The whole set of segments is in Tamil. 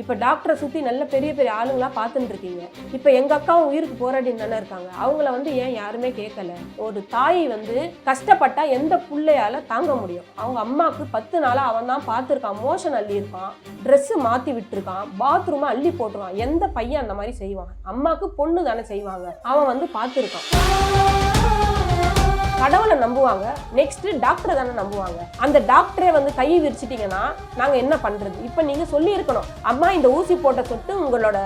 இப்போ டாக்டரை சுற்றி நல்ல பெரிய பெரிய ஆளுங்களா பார்த்துட்டு இருக்கீங்க இப்போ எங்கள் அக்காவும் உயிருக்கு போராடின்னு தானே இருக்காங்க. அவங்கள வந்து ஏன் யாருமே கேட்கல ஒரு தாய் வந்து கஷ்டப்பட்டா எந்த பிள்ளையால் தாங்க முடியும்? அவங்க அம்மாவுக்கு பத்து நாளாக அவன் தான் பார்த்துருக்கான். மோஷன் அள்ளியிருப்பான். ட்ரெஸ்ஸு மாற்றி விட்டுருக்கான். பாத்ரூமை அள்ளி போட்டுருவான். எந்த பையன் அந்த மாதிரி செய்வான்? அம்மாவுக்கு பொண்ணு தானே செய்வாங்க. அவன் வந்து பார்த்துருக்கான். கடவுளை நம்புவாங்க. நெக்ஸ்ட் டாக்டரை தானே நம்புவாங்க. அந்த டாக்டரை வந்து கை விரிச்சிட்டிங்கன்னா நாங்க என்ன பண்றது? இப்போ நீங்க சொல்லி இருக்கணும் அம்மா இந்த ஊசி போட்ட சொட்டு உங்களோட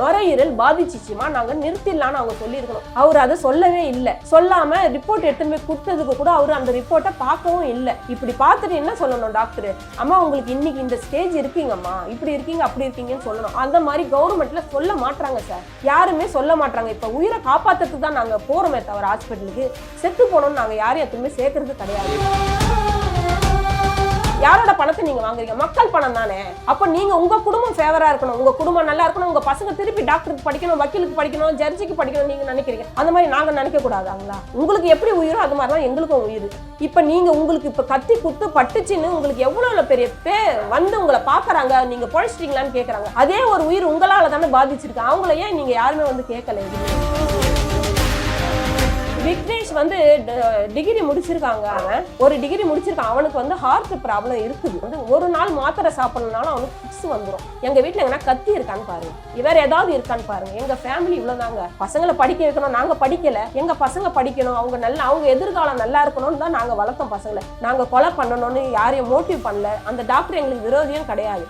நுரையீரல் பாதிச்சிச்சுமா? நாங்க நிறுத்திடலாம்னு அவங்க சொல்லி இருக்கணும் அவர் அதை சொல்லவே இல்லை. சொல்லாம ரிப்போர்ட் எடுத்துன்னு போய் கொடுத்ததுக்கு கூட அவர் அந்த ரிப்போர்ட்டை பார்க்கவும் இல்லை. இப்படி பார்த்துட்டு என்ன சொல்லணும் டாக்டர் அம்மா உங்களுக்கு இன்னைக்கு இந்த ஸ்டேஜ் இருக்கீங்கம்மா. இப்படி இருக்கீங்க அப்படி இருக்கீங்கன்னு சொல்லணும். அந்த மாதிரி கவர்மெண்ட்ல சொல்ல மாட்டாங்க சார் யாருமே சொல்ல மாட்டாங்க இப்போ உயிரை காப்பாத்துறதுக்கு தான் நாங்க போறோமே தவிர ஹாஸ்பிட்டலுக்கு செத்து போனோம்னு நாங்கள் யாரையும் எதுவுமே சேர்க்கறது கிடையாது. யாரோட பணத்தை நீங்க வாங்குறீங்க? மக்கள் பணம் தானே. அப்ப நீங்க உங்க குடும்பம் ஃபேவரா இருக்கணும். உங்க குடும்பம் நல்லா இருக்கணும். உங்க பசங்க திருப்பி டாக்டருக்கு படிக்கணும் வக்கீலுக்கு படிக்கணும் ஜட்ஜிக்கு படிக்கணும் நீங்க நினைக்கிறீங்க. அந்த மாதிரி நாங்க நினைக்க கூடாதாங்களா? உங்களுக்கு எப்படி உயிரோ அது மாதிரி தான் எங்களுக்கும் உயிர். இப்ப நீங்க உங்களுக்கு இப்ப கத்தி குத்து பட்டுச்சுன்னு உங்களுக்கு எவ்வளவு பெரிய பே வந்து உங்களை பாக்குறாங்க? நீங்க பொழைச்சிட்டீங்களான்னு கேக்குறாங்க. அதே ஒரு உயிர் உங்களால தானே பாதிச்சிருக்கு. அவங்கள ஏன் நீங்க யாருமே வந்து கேட்கல விக்னேஷ் வந்து டிகிரி முடிச்சிருக்காங்க அவன். ஒரு டிகிரி முடிச்சிருக்கான். அவனுக்கு வந்து ஹார்ட் ப்ராப்ளம் இருக்குது. வந்து ஒரு நாள் மாத்திரை சாப்பிடணும்னாலும் அவனுக்கு ஃபிக்ஸ் வந்துடும் எங்கள் வீட்டில் எங்கன்னா கத்தி இருக்கான்னு பாருங்க. வேற ஏதாவது இருக்கான்னு பாருங்க. எங்கள் ஃபேமிலி இவ்வளோதாங்க பசங்களை படிக்க வைக்கணும். நாங்கள் படிக்கலை. எங்கள் பசங்க படிக்கணும். அவங்க நல்ல அவங்க எதிர்காலம் நல்லா இருக்கணும்னு தான் நாங்கள் வளர்த்தோம் பசங்களை. நாங்கள் கொலை பண்ணணும்னு யாரையும் மோட்டிவ் பண்ணல. அந்த டாக்டர் எங்களுக்கு விரோதியும் கிடையாது.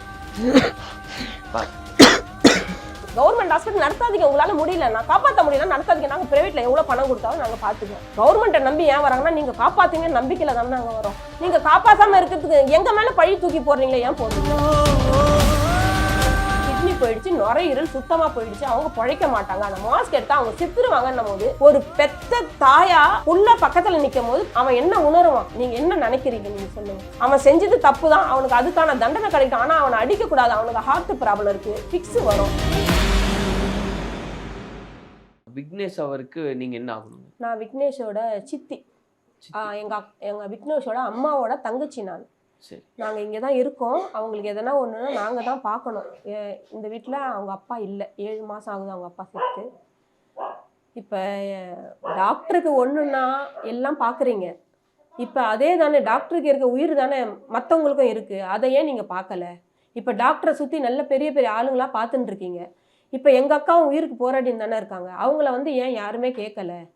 கவர்மெண்ட் ஹாஸ்பிட்டல் நடத்தாதீங்க. உங்களால முடியல. நான் காப்பாற்ற முடியல. நடத்தாதீங்க. நாங்கள் பிரைவேட்ல எவ்வளோ பணம் கொடுத்தாலும் நாங்கள் பார்த்துக்கோம் கவர்மெண்ட்டை நம்பி ஏன் வராங்கன்னா நீங்க காப்பாத்துங்க நம்பிக்கையில தானே நாங்கள் வரோம். நீங்க காப்பாற்றாம இருக்கிறதுக்கு எங்க மேல பழி தூக்கி போடுறீங்களே ஏன் போடுறீங்க? போயிடுச்சு நுரையீரல் சுத்தமா போயிடுச்சு அவங்க பழைக்க மாட்டாங்க. அந்த மாஸ்க் எடுத்தா அவங்க செத்துருவாங்கன்னும் போது ஒரு பெத்த தாயா உள்ள பக்கத்துல நிக்கும் போது அவன் என்ன உணருவான்? நீங்க என்ன நினைக்கிறீங்க? நீங்க சொல்லுங்க. அவன் செஞ்சது தப்பு தான் அவனுக்கு அதுக்கான தண்டனை கிடைக்கும். ஆனா அவனை அடிக்க கூடாது அவனுக்கு ஹார்ட் ப்ராப்ளம் இருக்கு. ஃபிக்ஸ் வரும். விக்னேஷ் அவருக்கு நீங்க என்ன ஆகணும்? நான் விக்னேஷோட சித்தி. எங்க எங்க விக்னேஷோட அம்மாவோட தங்கச்சி நான். நாங்கள் இங்கே தான் இருக்கோம். அவங்களுக்கு எதனா ஒன்றுனா நாங்கள் தான் பார்க்கணும். ஏ- இந்த வீட்டில் அவங்க அப்பா இல்லை. ஏழு மாதம் ஆகுது அவங்க அப்பா செத்து. இப்போ டாக்டருக்கு ஒன்றுனா எல்லாம் பார்க்குறீங்க. இப்போ அதே தானே டாக்டருக்கு இருக்க உயிர் தானே மற்றவங்களுக்கும் இருக்குது அதை ஏன் நீங்கள் பார்க்கல? இப்போ டாக்டரை சுற்றி நல்ல பெரிய பெரிய ஆளுங்களா பார்த்துட்டுருக்கீங்க இப்போ எங்கள் அக்காவும் உயிருக்கு போராடின்னு தானே இருக்காங்க. அவங்கள வந்து ஏன் யாருமே கேட்கலை?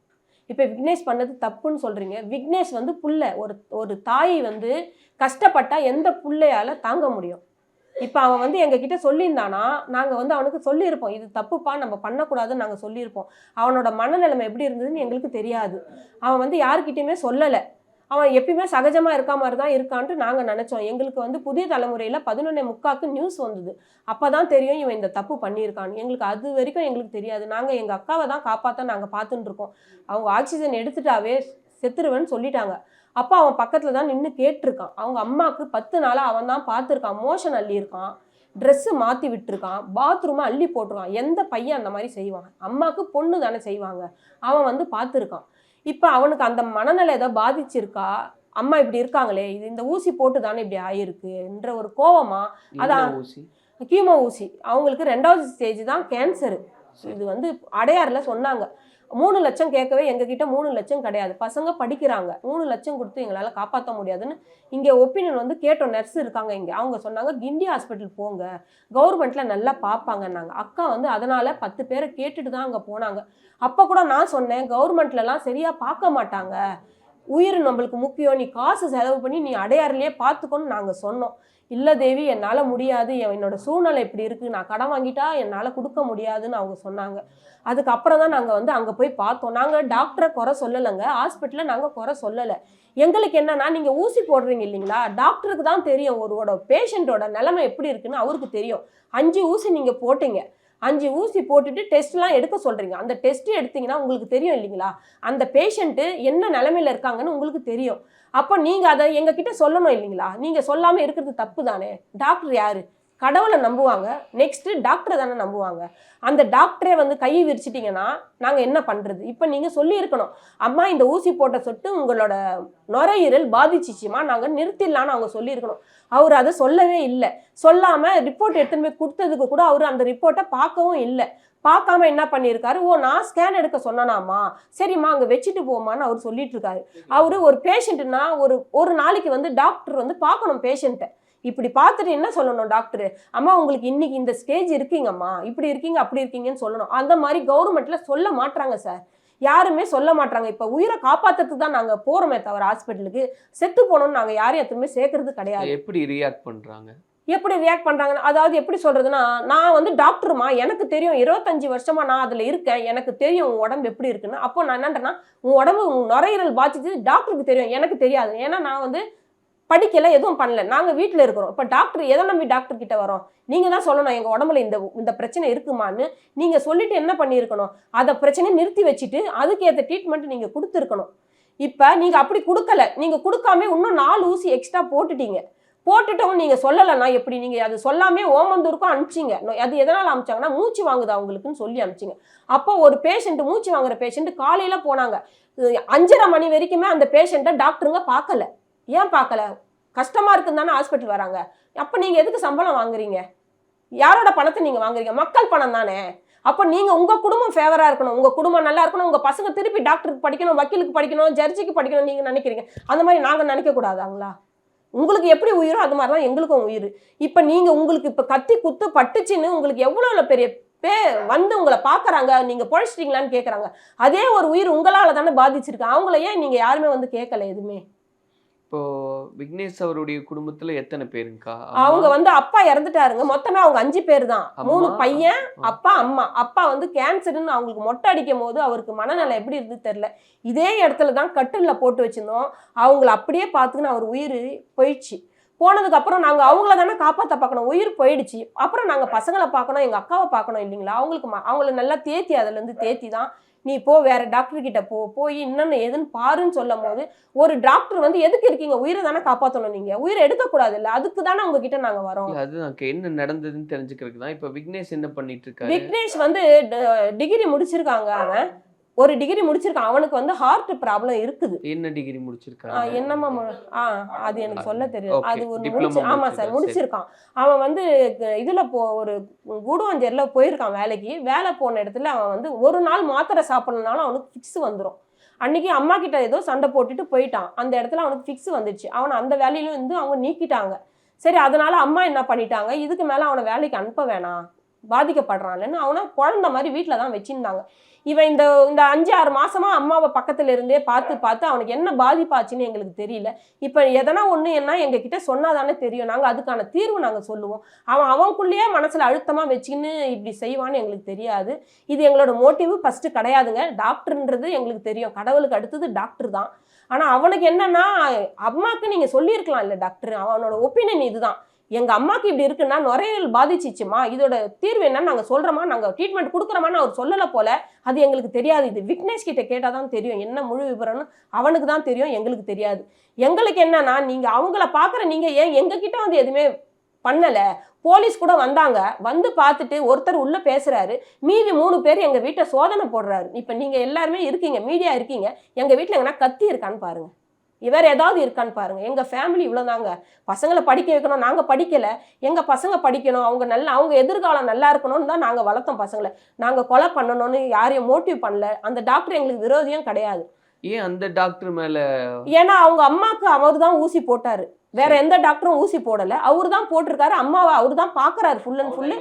இப்போ விக்னேஷ் பண்ணது தப்புன்னு சொல்கிறீங்க விக்னேஷ் வந்து புள்ள. ஒரு ஒரு தாய் வந்து கஷ்டப்பட்டால் எந்த பிள்ளையால் தாங்க முடியும். இப்போ அவன் வந்து எங்ககிட்ட சொல்லியிருந்தானா நாங்கள் வந்து அவனுக்கு சொல்லியிருப்போம். இது தப்புப்பா நம்ம பண்ணக்கூடாதுன்னு நாங்கள் சொல்லியிருப்போம். அவனோட மனநிலைமை எப்படி இருந்ததுன்னு எங்களுக்கு தெரியாது. அவன் வந்து யாருக்கிட்டையுமே சொல்லலை. அவன் எப்பயுமே சகஜமாக இருக்க மாதிரி தான் இருக்கான்ட்டு நாங்கள் நினச்சோம். எங்களுக்கு வந்து புதிய தலைமுறையில் பதினொன்னே முக்காக்கு நியூஸ் வந்தது. அப்போ தான் தெரியும் இவன் இந்த தப்பு பண்ணியிருக்கான்னு. எங்களுக்கு அது வரைக்கும் எங்களுக்கு தெரியாது. நாங்கள் எங்கள் அக்காவை தான் காப்பாற்ற நாங்கள் பார்த்துட்டு இருக்கோம். அவங்க ஆக்சிஜன் எடுத்துட்டாவே செத்துருவேன்னு சொல்லிட்டாங்க. அப்போ அவன் பக்கத்தில் தான் நின்று கேட்டிருக்கான். அவங்க அம்மாவுக்கு பத்து நாளாக அவன் தான் பார்த்துருக்கான். மோஷன் அள்ளியிருக்கான். ட்ரெஸ்ஸு மாற்றி விட்டுருக்கான். பாத்ரூமை அள்ளி போட்டிருக்கான். எந்த பையன் அந்த மாதிரி செய்வான்? அம்மாவுக்கு பொண்ணு தானே செய்வாங்க. அவன் வந்து பார்த்துருக்கான். இப்போ அவனுக்கு அந்த மனநிலை ஏதோ பாதிச்சிருக்கா? அம்மா இப்படி இருக்காங்களே இது இந்த ஊசி போட்டு தானே இப்படி ஆயிருக்குன்ற ஒரு கோவமா? அதான். ஊசி? கீமோ ஊசி. அவங்களுக்கு ரெண்டாவது ஸ்டேஜ் தான் கேன்சரு. இது வந்து அடையாறில் சொன்னாங்க. மூணு லட்சம் கேட்கவே எங்ககிட்ட மூணு லட்சம் கிடையாது. பசங்க படிக்கிறாங்க. மூணு லட்சம் கொடுத்து எங்களால் காப்பாற்ற முடியாதுன்னு இங்கே ஒப்பீனியன் வந்து கேட்டோம். நர்ஸ் இருக்காங்க இங்கே. அவங்க சொன்னாங்க கிண்டி ஹாஸ்பிட்டல் போங்க. கவர்மெண்ட்டில் நல்லா பார்ப்பாங்கன்னாங்க. அக்கா வந்து அதனால் பத்து பேரை கேட்டுட்டு தான் அங்கே போனாங்க. அப்போ கூட நான் சொன்னேன் கவர்மெண்ட்லலாம் சரியாக பார்க்க மாட்டாங்க. உயிர் நம்மளுக்கு முக்கியம். நீ காசு செலவு பண்ணி நீ அடையாறுலேயே பார்த்துக்கோன்னு நாங்கள் சொன்னோம். இல்லை தேவி என்னால் முடியாது. என் என்னோட சூழ்நிலை இப்படி இருக்குது நான் கடன் வாங்கிட்டா என்னால் கொடுக்க முடியாதுன்னு அவங்க சொன்னாங்க. அதுக்கப்புறம் தான் நாங்கள் வந்து அங்கே போய் பார்த்தோம். நாங்கள் டாக்டரை குறை சொல்லலைங்க. ஹாஸ்பிட்டலில் நாங்கள் குறை சொல்லலை. எங்களுக்கு என்னன்னா நீங்கள் ஊசி போடுறீங்க இல்லைங்களா? டாக்டருக்கு தான் தெரியும். ஒருவோட பேஷண்ட்டோட நிலைமை எப்படி இருக்குன்னு அவருக்கு தெரியும். அஞ்சு ஊசி நீங்கள் போட்டீங்க. அஞ்சு ஊசி போட்டுட்டு டெஸ்ட்லாம் எடுக்க சொல்கிறீங்க அந்த டெஸ்ட் எடுத்தீங்கன்னா உங்களுக்கு தெரியும் இல்லைங்களா? அந்த பேஷண்ட்டு என்ன நிலமையில இருக்காங்கன்னு உங்களுக்கு தெரியும். அப்போ நீங்கள் அதை எங்ககிட்ட சொல்லணும் இல்லைங்களா? நீங்கள் சொல்லாமல் இருக்கிறது தப்பு தானே டாக்டர் யார்? கடவுளை நம்புவாங்க. நெக்ஸ்ட்டு டாக்டரை தானே நம்புவாங்க. அந்த டாக்டரே வந்து கையை விரிச்சிட்டிங்கன்னா நாங்கள் என்ன பண்ணுறது இப்போ நீங்கள் சொல்லியிருக்கணும். அம்மா இந்த ஊசி போட்ட சொட்டு உங்களோட நுரையீரல் பாதிச்சிச்சுமா? நாங்கள் நிறுத்திடலான்னு அவங்க சொல்லியிருக்கணும். அவர் அதை சொல்லவே இல்லை. சொல்லாம ரிப்போர்ட் எடுத்துன்னு போய் கொடுத்ததுக்கு கூட அவர் அந்த ரிப்போர்ட்டை பார்க்கவும் இல்லை. பார்க்காம என்ன பண்ணியிருக்காரு? ஓ நான் ஸ்கேன் எடுக்க சொன்னனாமா? சரிம்மா அங்கே வச்சுட்டு போமான்னு அவர் சொல்லிட்டு இருக்காரு. அவரு ஒரு பேஷண்ட்னா ஒரு ஒரு நாளைக்கு வந்து டாக்டர் வந்து பார்க்கணும் பேஷண்ட்டை இப்படி பார்த்துட்டு என்ன சொல்லணும் டாக்டர் அம்மா உங்களுக்கு இன்னைக்கு இந்த ஸ்டேஜ் இருக்கீங்கம்மா. இப்படி இருக்கீங்க அப்படி இருக்கீங்கன்னு சொல்லணும். அந்த மாதிரி கவர்மெண்ட்ல சொல்ல மாட்டாங்க சார் யாருமே சொல்ல மாட்றாங்க. இப்போ உயிரை காப்பாத்துறதுக்கு தான் நாங்கள் போகிறோமே தவிர ஹாஸ்பிட்டலுக்கு. செத்து போனோம்னு நாங்கள் யாரையும் எத்துமே சேர்க்கறது கிடையாது. எப்படி ரியாக்ட் பண்றாங்க? எப்படி ரியாக்ட் பண்றாங்கன்னா அதாவது எப்படி சொல்றதுன்னா நான் வந்து டாக்டருமா எனக்கு தெரியும் இருபத்தஞ்சு வருஷமா நான் அதுல இருக்கேன். எனக்கு தெரியும் உன் உடம்பு எப்படி இருக்குன்னு. அப்போ நான் என்னன்றேன்னா உன் உடம்பு நுரையீரல் பாதிச்சது டாக்டருக்கு தெரியும். எனக்கு தெரியாது. ஏன்னா நான் வந்து படிக்கல எதுவும் பண்ணல. நாங்கள் வீட்டில் இருக்கிறோம். இப்போ டாக்டர் எதை நம்பி டாக்டர் கிட்ட வரோம் நீங்க தான் சொல்லணும் எங்க உடம்புல இந்த இந்த பிரச்சனை இருக்குமான்னு. நீங்க சொல்லிட்டு என்ன பண்ணியிருக்கணும்? அதை பிரச்சனையை நிறுத்தி வச்சுட்டு அதுக்கேற்ற ட்ரீட்மெண்ட் நீங்க கொடுத்துருக்கணும். இப்போ நீங்க அப்படி கொடுக்கல. நீங்க கொடுக்காம இன்னும் நாலு ஊசி எக்ஸ்ட்ரா போட்டுட்டீங்க. போட்டுட்டவங்க நீங்க சொல்லலைன்னா எப்படி? நீங்க அது சொல்லாமே ஓமந்தூருக்கும் அனுப்பிச்சிங்க. அது எதனால அனுப்பிச்சாங்கன்னா மூச்சு வாங்குது அவங்களுக்குன்னு சொல்லி அனுப்பிச்சிங்க. அப்போ ஒரு பேஷண்ட் மூச்சு வாங்குற பேஷண்ட் காலையில போனாங்க. அஞ்சரை மணி வரைக்குமே அந்த பேஷண்ட்டை டாக்டருங்க பார்க்கல. ஏன் பார்க்கல? கஷ்டமாக இருக்குன்னு தானே ஹாஸ்பிட்டல் வராங்க. அப்போ நீங்கள் எதுக்கு சம்பளம் வாங்குறீங்க? யாரோட பணத்தை நீங்கள் வாங்குறீங்க? மக்கள் பணம் தானே. அப்போ நீங்கள் உங்கள் குடும்பம் ஃபேவராக இருக்கணும். உங்கள் குடும்பம் நல்லா இருக்கணும். உங்கள் பசங்க திருப்பி டாக்டருக்கு படிக்கணும் வக்கீலுக்கு படிக்கணும் ஜட்ஜிக்கு படிக்கணும் நீங்கள் நினைக்கிறீங்க. அந்த மாதிரி நாங்கள் நினைக்கக்கூடாதாங்களா உங்களுக்கு எப்படி உயிரோ அது மாதிரி தான் எங்களுக்கும் உயிர். இப்போ நீங்கள் உங்களுக்கு இப்போ கத்தி குத்து பட்டுச்சின்னு உங்களுக்கு எவ்வளோ பெரிய பே வந்து உங்களை பார்க்குறாங்க? நீங்கள் பொழைச்சிட்டீங்களான்னு கேட்குறாங்க அதே ஒரு உயிர் உங்களால் தானே பாதிச்சிருக்கு. அவங்கள ஏன் நீங்கள் யாருமே வந்து கேட்கல எதுவுமே? இப்போ விக்னேஷ் அவருடைய குடும்பத்துல எத்தனை பேருங்கக்கா அவங்க வந்து அப்பா இறந்துட்டாருங்க. மொத்தமே அவங்க அஞ்சு பேர் தான் மூணு பையன். அப்பா அம்மா. அப்பா வந்து கேன்சர்னு அவங்களுக்கு மொட்டை அடிக்கும் போது அவருக்கு மனநலம் எப்படி இருந்து தெரியல. இதே இடத்துல தான் கட்டில்ல போட்டு வச்சிருந்தோம். அவங்கள அப்படியே பார்த்துக்கின்னு அவர் உயிர் போயிடுச்சு. போனதுக்கு அப்புறம் நாங்கள் அவங்கள தானே காப்பாற்ற பார்க்கணும். உயிர் போயிடுச்சு. அப்புறம் நாங்கள் பசங்களை பார்க்கணும் எங்கள் அக்காவை பார்க்கணும் இல்லைங்களா? அவங்களுக்கு அவங்கள நல்லா தேத்தி அதுலேருந்து தேத்தி தான் நீ போ வேற டாக்டர் கிட்ட போ போய் இன்னொன்னு எதுன்னு பாருன்னு சொல்லும் போது ஒரு டாக்டர் வந்து எதுக்கு இருக்கீங்க? உயிரை தானே காப்பாற்றணும் நீங்க. உயிரை எடுக்கக்கூடாது இல்லை அதுக்கு தானே உங்ககிட்ட நாங்கள் வரோம். அதுதான். என்ன நடந்ததுன்னு தெரிஞ்சுக்கிறதுக்கு தான். இப்ப விக்னேஷ் என்ன பண்ணிட்டு இருக்காரு? விக்னேஷ் வந்து டிகிரி முடிச்சிருக்காங்க அவன். ஒரு டிகிரி முடிச்சிருக்கான். அவனுக்கு வந்து ஹார்ட் ப்ராப்ளம் இருக்குது. என்ன டிகிரி ஆ, முடிச்சிருக்காரு என்னம்மா ஆ அது எனக்கு சொல்ல தெரியும் அது ஒரு முடிச்சு ஆமா சார் சரி. முடிச்சிருக்கான். அவன் வந்து இதுல போ ஒரு கூடுவாஞ்சேரியில் போயிருக்கான் வேலைக்கு. வேலை போன இடத்துல அவன் வந்து ஒரு நாள் மாத்திரை சாப்பிடணுனாலும் அவனுக்கு ஃபிக்ஸ் வந்துடும் அன்னைக்கு அம்மா கிட்ட ஏதோ சண்டை போட்டுட்டு போயிட்டான். அந்த இடத்துல அவனுக்கு ஃபிக்ஸ் வந்துடுச்சு அவனை அந்த வேலையில இருந்து அவங்க நீக்கிட்டாங்க. சரி அதனால அம்மா என்ன பண்ணிட்டாங்க? இதுக்கு மேல அவனை வேலைக்கு அனுப்ப வேணாம். பாதிக்கப்படுறான்லன்னு அவனை குழந்த மாதிரி வீட்டில் தான் வச்சிருந்தாங்க. இவன் இந்த இந்த அஞ்சு ஆறு மாசமா அம்மாவை பக்கத்துல இருந்தே பார்த்து பார்த்து அவனுக்கு என்ன பாதிப்பாச்சுன்னு எங்களுக்கு தெரியல. இப்போ எதனா ஒன்று என்ன எங்ககிட்ட சொன்னாதானே தெரியும். நாங்கள் அதுக்கான தீர்வு நாங்கள் சொல்லுவோம். அவன் அவனுக்குள்ளேயே மனசில் அழுத்தமாக வச்சுக்கின்னு இப்படி செய்வான்னு எங்களுக்கு தெரியாது. இது எங்களோட மோட்டிவ் ஃபஸ்ட்டு கிடையாதுங்க. டாக்டர்ன்றது எங்களுக்கு தெரியும். கடவுளுக்கு அடுத்தது டாக்டர் தான். ஆனால் அவனுக்கு என்னன்னா அம்மாவுக்கு நீங்கள் சொல்லியிருக்கலாம் இல்லை டாக்டர். அவனோட ஒப்பீனியன் இதுதான். எங்கள் அம்மாக்கு இப்படி இருக்குன்னா நுரையீரல் பாதிச்சிச்சுமா? இதோட தீர்வு என்னன்னு நாங்கள் சொல்கிறோமா நாங்கள் ட்ரீட்மெண்ட் கொடுக்குறோமான்னு அவர் சொல்லலை போல. அது எங்களுக்கு தெரியாது. இது விக்னேஷ் கிட்ட கேட்டால் தான் தெரியும். என்ன முழு விவரம்னு அவனுக்கு தான் தெரியும். எங்களுக்கு தெரியாது. எங்களுக்கு என்னன்னா நீங்கள் அவங்கள பார்க்குற நீங்கள் ஏன் எங்ககிட்ட வந்து எதுவுமே பண்ணலை? போலீஸ் கூட வந்தாங்க. வந்து பார்த்துட்டு ஒருத்தர் உள்ள பேசுறாரு. மீதி மூணு பேர் எங்க வீட்டை சோதனை போடுறாரு. இப்போ நீங்க எல்லாருமே இருக்கீங்க. மீடியா இருக்கீங்க. எங்க வீட்டில் எங்கன்னா கத்தி இருக்கான்னு பாருங்க. இவர் ஏதாவது இருக்கான்னு பாருங்க. எங்க ஃபேமிலி இவ்வளோதாங்க பசங்களை படிக்க வைக்கணும். நாங்க படிக்கல. எங்க பசங்க படிக்கணும். அவங்க நல்ல அவங்க எதிர்காலம் நல்லா இருக்கணும்னு தான் நாங்க வளர்த்தோம் பசங்களை. நாங்க கொலை பண்ணணும்னு யாரையும் மோட்டிவ் பண்ணல. அந்த டாக்டர் எங்களுக்கு விரோதியும் கிடையாது. ஏன் அந்த டாக்டர் மேல? ஏன்னா அவங்க அம்மாக்கு அவர் தான் ஊசி போட்டாரு. வேற எந்த டாக்டரும் ஊசி போடல. அவர் தான் போட்டிருக்காரு. அம்மாவை அவர் தான் பாக்குறாரு ஃபுல் அண்ட் ஃபுல்லு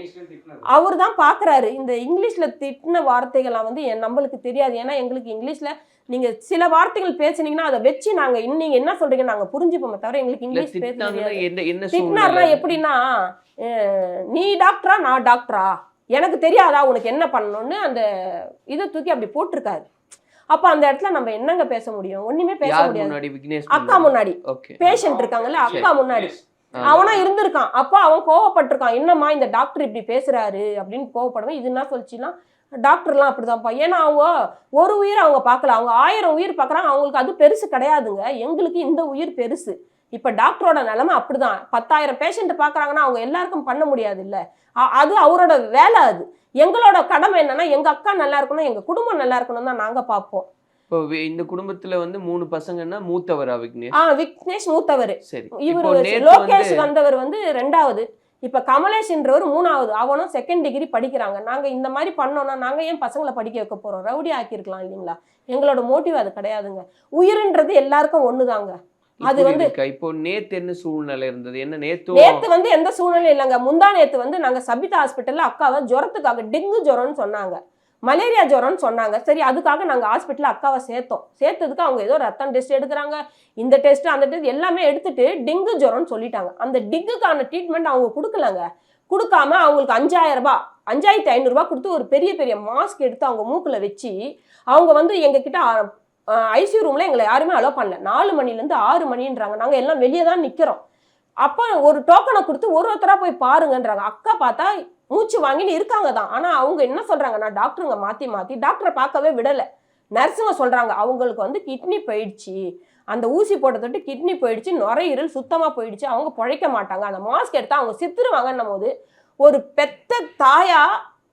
அவர் தான் பாக்குறாரு. இந்த இங்கிலீஷ்ல திட்டின வார்த்தைகள்லாம் வந்து என் நம்மளுக்கு தெரியாது. ஏன்னா எங்களுக்கு இங்கிலீஷ்ல நீங்க சில வார்த்தைகள் பேசுனீங்கன்னா அதை வச்சு நாங்க இன்னும் நீங்க என்ன சொல்றீங்க நாங்க புரிஞ்சுப்போமே தவிர எங்களுக்கு இங்கிலீஷ் பேச திட்டினார்னா எப்படின்னா நீ டாக்டரா நான் டாக்டரா? எனக்கு தெரியாதா? உனக்கு என்ன பண்ணணும்னு? அந்த இதை தூக்கி அப்படி போட்டிருக்காரு. அப்ப அந்த இடத்துல நம்ம என்னங்க பேச முடியும்? ஒண்ணுமே பேச முடியாது. அக்கா முன்னாடி? பேஷண்ட் இருக்காங்கல்ல அக்கா முன்னாடி. ஆ. அவனும் இருந்திருக்கான். அப்போ அவன் கோவப்பட்டிருக்கான். என்னம்மா இந்த டாக்டர் இப்படி பேசுறாரு? அப்படின்னு கோவப்படுவேன். இது என்ன சொல்லிச்சுன்னா டாக்டர்லாம் அப்படிதான்ப்பா. ஏன்னா அவங்க ஒரு உயிர் அவங்க பார்க்கல. அவங்க ஆயிரம் உயிர் பார்க்குறாங்க. அவங்களுக்கு அது பெருசு கிடையாதுங்க. எங்களுக்கு இந்த உயிர் பெருசு. இப்போ டாக்டரோட நிலைமை அப்படிதான். பத்தாயிரம் பேஷண்ட் பார்க்குறாங்கன்னா அவங்க எல்லாருக்கும் பண்ண முடியாது இல்லை அது அவரோட வேலை அது. எங்களோட கடமை என்னன்னா எங்க அக்கா நல்லா இருக்கணும் எங்க குடும்பம் நல்லா இருக்கணும் தான் நாங்க பார்ப்போம். இந்த குடும்பத்துல வந்து மூணு பசங்கன்னா மூத்தவரா விக்னேஷ்? ஆ விக்னேஷ் மூத்தவர். சரி. இவர் லோகேஷ் வந்து வந்தவர் வந்து ரெண்டாவது. இப்ப கமலேஷ்ன்றவர் மூணாவது. அவனும் செகண்ட் டிகிரி படிக்கிறாங்க. நாங்க இந்த மாதிரி பண்ணோம்னா நாங்க ஏன் பசங்களை படிக்க வைக்க போறோம்? ரவுடி ஆக்கியிருக்கலாம் இல்லைங்களா? எங்களோட மோட்டிவ் அது கிடையாதுங்க. உயிருன்றது எல்லாருக்கும் ஒண்ணுதாங்க. அது வந்து-? இப்போ நேத்து என்ன சூழ்நிலை இருந்தது? என்ன நேத்து நேத்து வந்து எந்த சூழ்நிலையும் இல்லைங்க. முந்தா நேத்து வந்து நாங்க சபிதா ஹாஸ்பிட்டல்ல அக்காவை ஜுரத்துக்காக டெங்கு ஜுரம்னு சொன்னாங்க. மலேரியா ஜுரம்னு சொன்னாங்க. சரி அதுக்காக நாங்க ஹாஸ்பிட்டல்ல அக்காவை சேர்த்தோம். சேர்த்ததுக்கு அவங்க ஏதோ ரத்தம் டெஸ்ட் எடுக்கிறாங்க. இந்த டெஸ்ட் அந்த டெஸ்ட் எல்லாமே எடுத்துட்டு டெங்கு ஜுரம்னு சொல்லிட்டாங்க. அந்த டெங்குக்கான ட்ரீட்மெண்ட் அவங்க கொடுக்கலங்க. கொடுக்காம அவங்களுக்கு அஞ்சாயிரம் ரூபாய் அஞ்சாயிரத்தி ஐநூறுரூபா கொடுத்து ஒரு பெரிய பெரிய மாஸ்க் எடுத்து அவங்க மூக்குல வச்சு அவங்க வந்து எங்ககிட்ட ஐசியூ ரூம்ல எங்களை யாருமே அலோவ் பண்ணல. நாலு மணிலேருந்து ஆறு மணின்றாங்க. நாங்கள் எல்லாம் வெளியே தான் நிற்கிறோம் அப்போ ஒரு டோக்கனை கொடுத்து ஒரு ஒருத்தராக போய் பாருங்கன்றாங்க. அக்கா பார்த்தா மூச்சு வாங்கின்னு இருக்காங்க தான். ஆனால் அவங்க என்ன சொல்றாங்கன்னா டாக்டருங்க மாற்றி மாற்றி டாக்டரை பார்க்கவே விடலை. நர்ஸுங்க சொல்கிறாங்க அவங்களுக்கு வந்து கிட்னி போயிடுச்சு. அந்த ஊசி போட்ட தொட்டு கிட்னி போயிடுச்சு. நுரையீரல் சுத்தமாக போயிடுச்சு. அவங்க பிழைக்க மாட்டாங்க. அந்த மாஸ்க் எடுத்தா அவங்க சித்துருவாங்கன்னும் போது ஒரு பெத்த தாயா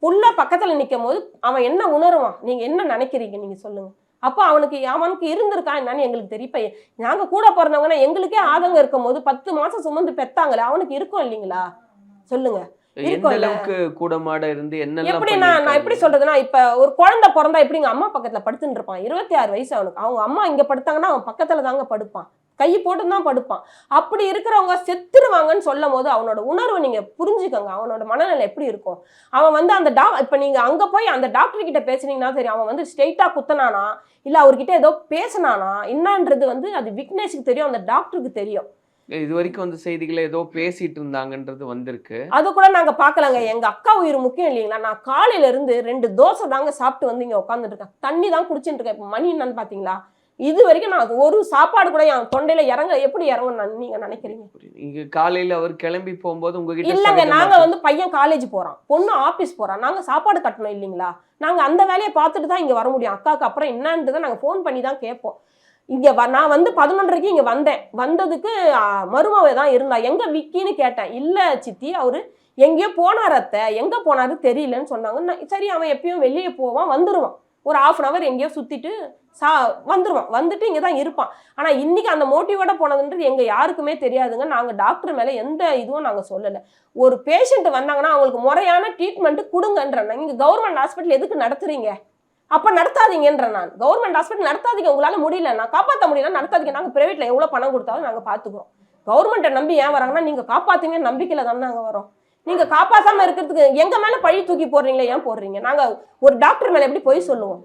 புள்ள பக்கத்தில் நிற்கும் போது அவன் என்ன உணருவான்? நீங்கள் என்ன நினைக்கிறீங்க? நீங்கள் சொல்லுங்கள் அப்போ அவனுக்கு அவனுக்கு இருந்திருக்கா என்னன்னு எங்களுக்கு தெரியப்ப நாங்க கூட பிறந்தவங்கன்னா எங்களுக்கே ஆதங்கம் இருக்கும் போது பத்து மாசம் சுமந்து பெத்தாங்களே அவனுக்கு இருக்கும் இல்லைங்களா? சொல்லுங்க. அளவுக்கு கூடமாட இருந்து என்னெல்லாம் எப்படி நான் நான் எப்படி? சொல்றதுன்னா இப்ப ஒரு குழந்தை பிறந்தா எப்படி எங்க அம்மா பக்கத்துல படுத்துட்டு இருப்பான்? இருபத்தி ஆறு வயசு அவனுக்கு. அவங்க அம்மா இங்க படுத்தாங்கன்னா அவன் பக்கத்துல தாங்க படுப்பான். கை போட்டு தான் படுப்பான். அப்படி இருக்கிறவங்க செத்துருவாங்கன்னு சொல்லும் போது அவனோட உணர்வு நீங்க புரிஞ்சுக்கோங்க. அவனோட மனநிலை எப்படி இருக்கும்? அவன் வந்து அந்த டா இப்ப நீங்க அங்க போய் அந்த டாக்டர் கிட்ட பேசுனீங்கன்னா சரி அவன் வந்து ஸ்ட்ரெயிட்டா குத்தனானா இல்ல அவர்கிட்ட ஏதோ பேசினானா என்னன்றது வந்து அது விக்னேஷுக்கு தெரியும் அந்த டாக்டருக்கு தெரியும். இது வரைக்கும் வந்து செய்திகளை ஏதோ பேசிட்டு இருந்தாங்கன்றது வந்திருக்கு. அது கூட நாங்க பார்க்கலங்க. எங்க அக்கா உயிர் முக்கியம் இல்லைங்களா? நான் காலையில இருந்து ரெண்டு தோசை தாங்க சாப்பிட்டு வந்து இங்க உட்காந்துட்டு இருக்கேன். தண்ணி தான் குடிச்சிட்டு இருக்கேன். இப்ப மணி என்னன்னு பாத்தீங்களா? இது வரைக்கும் நான் ஒரு சாப்பாடு கூட என் தொண்டையில இறங்க எப்படி இறங்கும் நான் நீங்க நினைக்கிறீங்க? இங்க காலையில அவர் கிளம்பி போகும்போது உங்ககிட்ட இல்லங்க நாங்க வந்து பையன் காலேஜ் போறான். பொண்ணு ஆபீஸ் போறான். நாங்க சாப்பாடு கட்டணும் இல்லைங்களா? நாங்க அந்த வேலையை பார்த்துட்டு தான் இங்க வர முடியும். அக்காவுக்கு அப்புறம் என்னன்றதை நாங்க ஃபோன் பண்ணி தான் கேட்போம். இங்க வ- நான் வந்து பதினொன்றரைக்கு இங்க வந்தேன். வந்ததுக்கு மருமவ தான் இருந்தா. எங்க விக்கின்னு கேட்டேன். இல்ல சித்தி அவரு எங்கேயோ போனார் அத்தை. எங்க போனாரு தெரியலன்னு சொன்னாங்க. சரி அவன் எப்பயும் வெளியே போவான் வந்துருவான். ஒரு half அன் அவர் எங்கேயோ சுத்திட்டு சா வந்துடுவான் வந்துட்டு இங்கே தான் இருப்பான். ஆனால் இன்றைக்கி அந்த மோட்டிவோட போனதுன்றது எங்கள் யாருக்குமே தெரியாதுங்க. நாங்கள் டாக்டர் மேலே எந்த இதுவும் நாங்கள் சொல்லலை. ஒரு பேஷண்ட் வந்தாங்கன்னா அவங்களுக்கு முறையான ட்ரீட்மெண்ட்டு கொடுங்கன்றேன். நீங்கள் கவர்மெண்ட் ஹாஸ்பிட்டல் எதுக்கு நடத்துறீங்க? அப்போ நடத்தாதீங்கன்ற நான். கவர்மெண்ட் ஹாஸ்பிட்டல் நடத்தாதீங்க. உங்களால் முடியல. நான் காப்பாற்ற முடியல நடத்தாதீங்க. நாங்கள் ப்ரைவேட்டில் எவ்வளோ பணம் கொடுத்தாலும் நாங்கள் பார்த்துக்குறோம் கவர்மெண்ட்டை நம்பி ஏன் வராங்கன்னா நீங்கள் காப்பாற்றுங்க நம்பிக்கையில் தானே நாங்கள் வரோம். நீங்கள் காப்பாற்றாமல் இருக்கிறதுக்கு எங்கள் மேலே பழி தூக்கி போடுறீங்களே ஏன் போடுறீங்க? நாங்கள் ஒரு டாக்டர் மேலே எப்படி போய் சொல்லுவோம்?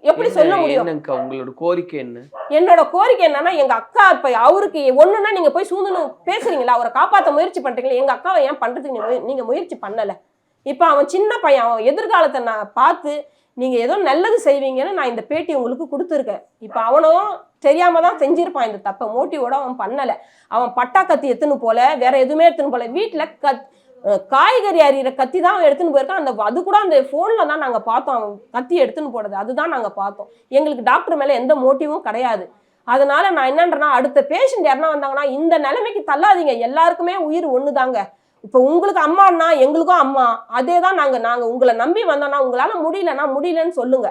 எப்படி சொல்ல முடியும்? உங்களோட கோரிக்கை என்ன? என்னோட கோரிக்கை என்னன்னா எங்க அக்கா இப்ப அவருக்கு ஒண்ணுன்னா நீங்க போய் சூழ்ந்து பேசுறீங்களா? அவரை காப்பாத்த முயற்சி பண்றீங்களா? எங்க அக்காவை ஏன் பண்றதுக்கு நீங்க முய- நீங்க முயற்சி பண்ணல. இப்ப அவன் சின்ன பையன் அவன் எதிர்காலத்தை நான் பார்த்து நீங்க ஏதோ நல்லது செய்வீங்கன்னு நான் இந்த பேட்டி உங்களுக்கு கொடுத்துருக்கேன். இப்ப அவனும் தெரியாம தான் செஞ்சிருப்பான் இந்த தப்பை. மோட்டிவோட அவன் பண்ணல. அவன் பட்டா கத்தி எடுத்துன்னு போல வேற எதுவுமே எடுத்துன்னு போல. வீட்டுல கத் காய்கறி அறிகிற கத்தி தான் எடுத்துன்னு போயிருக்கான். அந்த அது கூட அந்த ஃபோனில் தான் நாங்கள் பார்த்தோம். கத்தி எடுத்துன்னு போடுறது அதுதான் நாங்கள் பார்த்தோம். எங்களுக்கு டாக்டர் மேலே எந்த மோட்டிவும் கிடையாது. அதனால நான் என்னன்றனா அடுத்த பேஷண்ட் யாருனா வந்தாங்கன்னா இந்த நிலைமைக்கு தள்ளாதீங்க. எல்லாருக்குமே உயிர் ஒன்று தாங்க இப்போ உங்களுக்கு அம்மானா எங்களுக்கும் அம்மா. அதே தான் நாங்கள் நாங்கள் உங்களை நம்பி வந்தோம்னா உங்களால் முடியலன்னா முடியலன்னு சொல்லுங்க.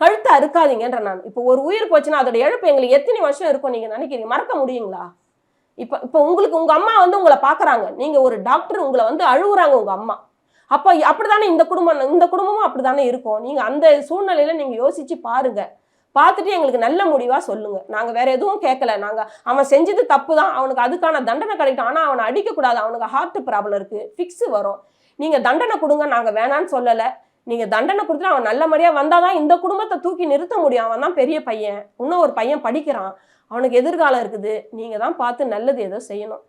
கழுத்தை அறுக்காதீங்கன்ற நான். இப்போ ஒரு உயிர் போச்சுன்னா அதோட இழப்பு எங்களுக்கு எத்தனை வருஷம் இருக்கும் நீங்கள் நினைக்கிறீங்க? மறக்க முடியுங்களா? இப்போ இப்போ உங்களுக்கு உங்கள் அம்மா வந்து உங்களை பார்க்குறாங்க நீங்கள் ஒரு டாக்டர் உங்களை வந்து அழுகுறாங்க உங்கள் அம்மா. அப்போ அப்படி தானே இந்த குடும்பம் இந்த குடும்பமும் அப்படி தானே இருக்கும். நீங்கள் அந்த சூழ்நிலையில் நீங்கள் யோசித்து பாருங்கள் பார்த்துட்டு எங்களுக்கு நல்ல முடிவாக சொல்லுங்கள் நாங்கள் வேறு எதுவும் கேட்கல நாங்கள் அவன் செஞ்சது தப்பு தான் அவனுக்கு அதுக்கான தண்டனை கிடைக்கும் ஆனால் அவனை அடிக்கக்கூடாது. அவனுக்கு ஹார்ட் ப்ராப்ளம் இருக்குது ஃபிக்ஸு வரும். நீங்கள் தண்டனை கொடுங்க. நாங்கள் வேணான்னு சொல்லலை. நீங்கள் தண்டனை கொடுத்துட்டு அவன் நல்ல முறையாக வந்தால் தான் இந்த குடும்பத்தை தூக்கி நிறுத்த முடியும். அவன் தான் பெரிய பையன். இன்னும் ஒரு பையன் படிக்கிறான். அவனுக்கு எதிர்காலம் இருக்குது. நீங்கள் தான் பார்த்து நல்லது ஏதோ செய்யணும்.